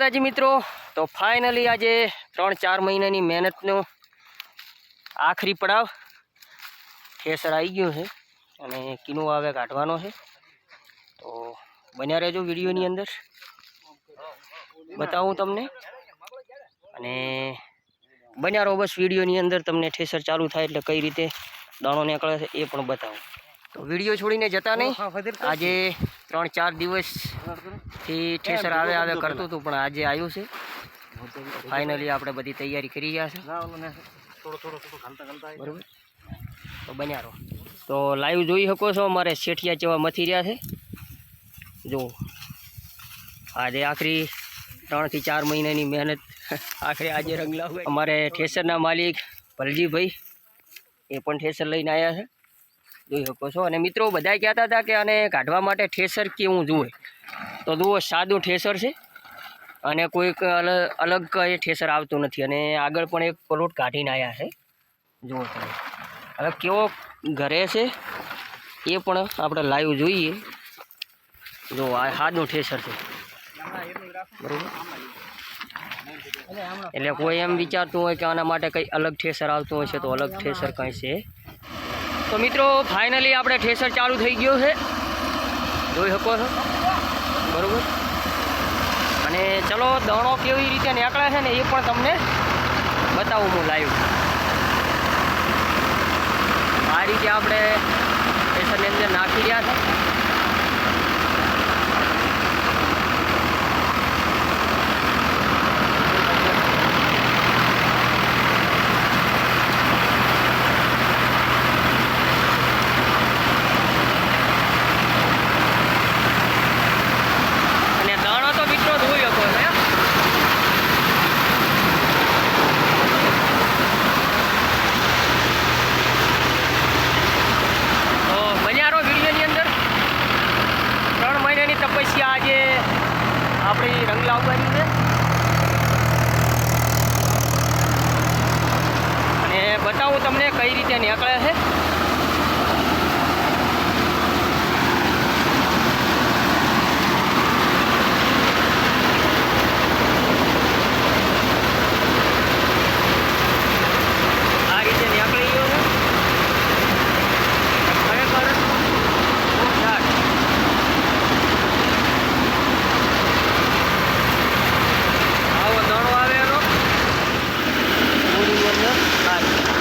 માતાજી મિત્રો, તો ફાઇનલી આજે ત્રણ ચાર મહિનાની મહેનતનો આખરી પડાવ. ઠેસર આવી ગયું છે અને કિનો આવે કાઢવાનો છે. તો બન્યા રહેજો વિડીયોની અંદર. બતાવું તમને. અને બન્યા રહો બસ વિડીયોની અંદર, તમને ઠેસર ચાલુ થાય એટલે કઈ રીતે દાણો નીકળે છે એ પણ બતાવું. તો વીડિયો છોડીને જતા નહીં. આજે ત્રણ ચાર દિવસથી ઠેસર આવે આવે કરતું હતું પણ આજે આવ્યું છે. ફાઇનલી આપણે બધી તૈયારી કરી રહ્યા છે. બરાબર? તો બન્યા રહો. તો લાઈવ જોઈ શકો છો અમારે શેઠિયા જેવા મથી રહ્યા છે. જો આજે આખરી ત્રણથી ચાર મહિનાની મહેનત આખરે આજે રંગ લાવે અમારે ઠેસરના માલિક ભલજીભાઈ એ પણ ઠેસર લઈને આવ્યા છે. જોઈ શકો છો. અને મિત્રો બધા કહેતા હતા કે આને કાઢવા માટે ઠેસર કેવું જુએ તો જુઓ, સાદું ઠેસર છે. અને કોઈક અલગ કંઈ ઠેસર આવતું નથી. અને આગળ પણ એક પ્લોટ કાઢીને આવ્યા છે. જુઓ તમે. હવે કેવો ઘરે છે, એ પણ આપણે લાઈવ જોઈએ. જો આ સાદું ઠેસર છે. બરાબર? એટલે કોઈ એમ વિચારતું હોય કે આના માટે કંઈ અલગ ઠેસર આવતું હોય છે, તો અલગ ઠેસર કંઈ છે? તો મિત્રો ફાઇનલી આપણે ઠેસર ચાલુ થઈ ગયો છે. જોઈ શકો છો. બરોબર? અને ચલો, દણો કેવી રીતે નીકળે છે ને એ પણ તમને બતાવું હું લાઈવ આ રીતે આપણે ઠેસરની અંદર નાખી રહ્યા છે અને દાણો તો મિત્રો ધોઈ શકો છો એમ તો બજારો વિડીયોની અંદર ત્રણ મહિનાની તપસ્યા આજે આપણી રંગ લાવવાની છે. અને બતાવું તમને કઈ રીતે નીકળે છે આ રીતે નીકળી ગયો છે ખરેખર જોરદાર. આવો દાણો આવે એનો પૂરીની અંદર આ રીતે.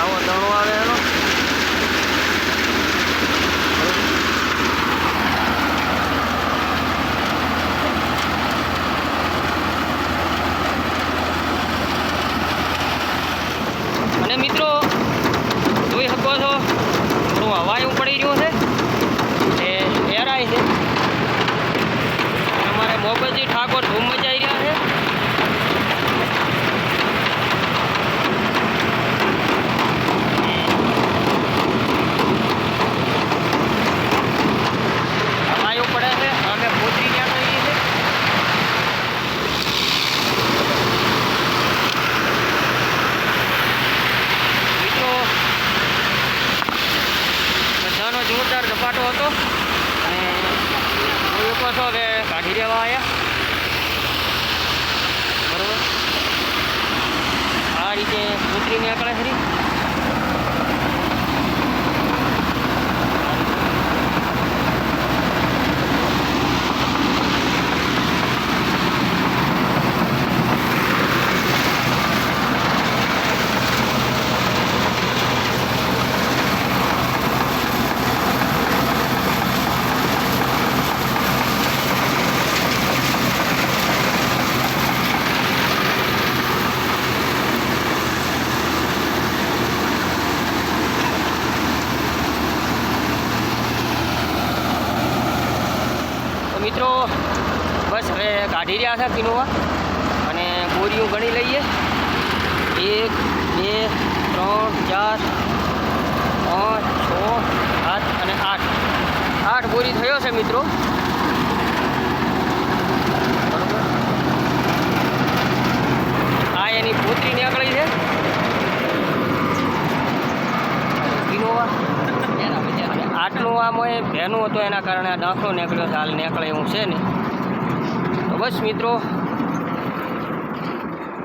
આવો દાણો આવે એનો અને મિત્રો જોઈ શકો છો થોડું હવાયું પડી રહ્યું છે એ એરાય છે અમારે મોગલજી ઠાકોર ધૂમ મચાઈ રહ્યા છે હવાયું પડે છે અમે પોતરી ત્યાં કરીએ છીએ મિત્રો બધાનો જોરદાર હતો. અને જોઈ શકો છો કે કાઢી દેવા આવ્યા બરોબર? આ રીતે ઉતરીને આકડે ખરી મિત્રો, બસ હવે કાઢી રહ્યા હતા કિનોવા અને બોરીઓ ગણી લઈએ. એક, બે, ત્રણ, ચાર, પાંચ, છ, સાત અને આઠ. આઠ બોરી થયો છે મિત્રો બરોબર આ એની પોતરી નીકળી છે ઇનોવા અને આટલું આમ એ ભેનું હતું એના કારણે આ દાખલો નીકળ્યો હાલ નીકળે એવું છે ને. તો બસ મિત્રો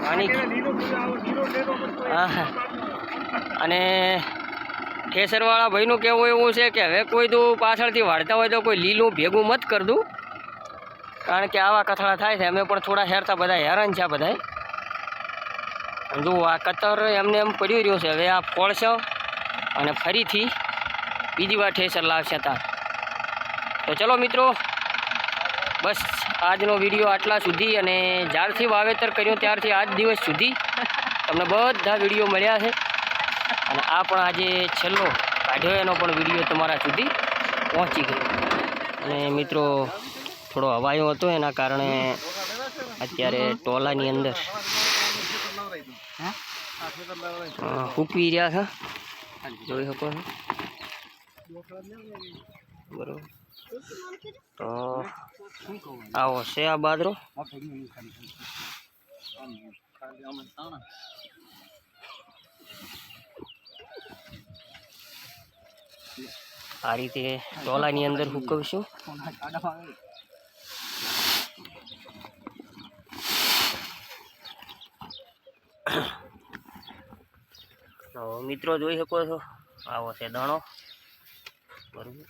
આની હા. હા. અને ઠેસરવાળા ભાઈનું કહેવું એવું છે કે હવે કોઈ તું પાછળથી વાળતા હોય તો કોઈ લીલું ભેગું મત કર દઉં. કારણ કે આવા કથળા થાય છે અમે પણ થોડા હેરતા બધા હેરાન છે બધા જુઓ આ કતર એમને એમ પડ્યું રહ્યું છે હવે આ ફોળશે અને ફરીથી બીજી વાર ઠેસર લાવશે તાર. તો ચલો મિત્રો બસ આજનો વીડિયો આટલા સુધી અને જ્યારથી વાવેતર કર્યું ત્યારથી આજ દિવસ સુધી તમને બધા વીડિયો મળ્યા છે. અને આ પણ આજે છેલ્લો કાઢ્યો એનો પણ વીડિયો તમારા સુધી પહોંચી ગયો. અને મિત્રો થોડો હવાયો હતો એના કારણે અત્યારે ટોલાની અંદર હૂકવી રહ્યા છે. જોઈ શકો છો. બરોબર. તો આવો છે આ બાદરો આ રીતે ટોલાની અંદર હુકવશું. મિત્રો જોઈ શકો છો. આવો છે દાણો. બરોબર